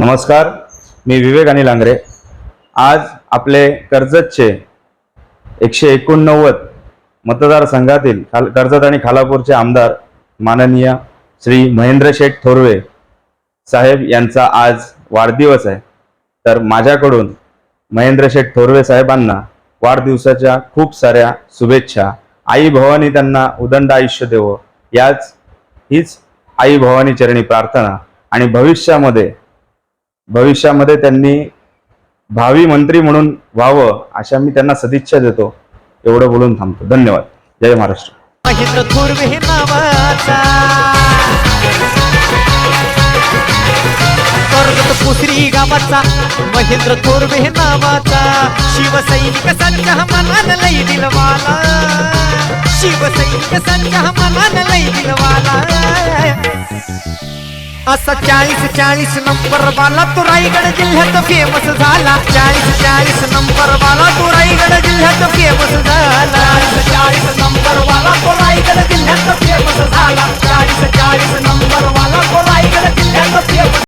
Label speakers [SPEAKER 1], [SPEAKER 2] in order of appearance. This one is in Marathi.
[SPEAKER 1] नमस्कार मी विवेक आणि लांगरे. आज आपले कर्जतचे एकशे एकोणनव्वद मतदारसंघातील खाल कर्जत आणि खालापूरचे आमदार माननीय श्री महेंद्र शेठ थोरवे साहेब यांचा आज वाढदिवस आहे. तर माझ्याकडून महेंद्र शेठ थोरवे साहेबांना वाढदिवसाच्या खूप साऱ्या शुभेच्छा. आई भवानी त्यांना उदंड आयुष्य देवो. याच हीच आई भवानी चरणी प्रार्थना आणि भविष्यामध्ये भविष्यामध्ये त्यांनी भावी मंत्री म्हणून व्हावं अशा मी त्यांना सदिच्छा देतो. एवढं बोलून थांबतो. धन्यवाद. जय महाराष्ट्र.
[SPEAKER 2] पुसरी गावाचा. महेंद्र थोरवे नावाचा. शिवसैनिक संच्या मनान लय दिलवाला. शिवसैनिक संच्या मनान लय दिलवाला. असा चाळीस चाळीस नंबर वाला तो रायगड जिल्ह्यात फेमस झाला. चाळीस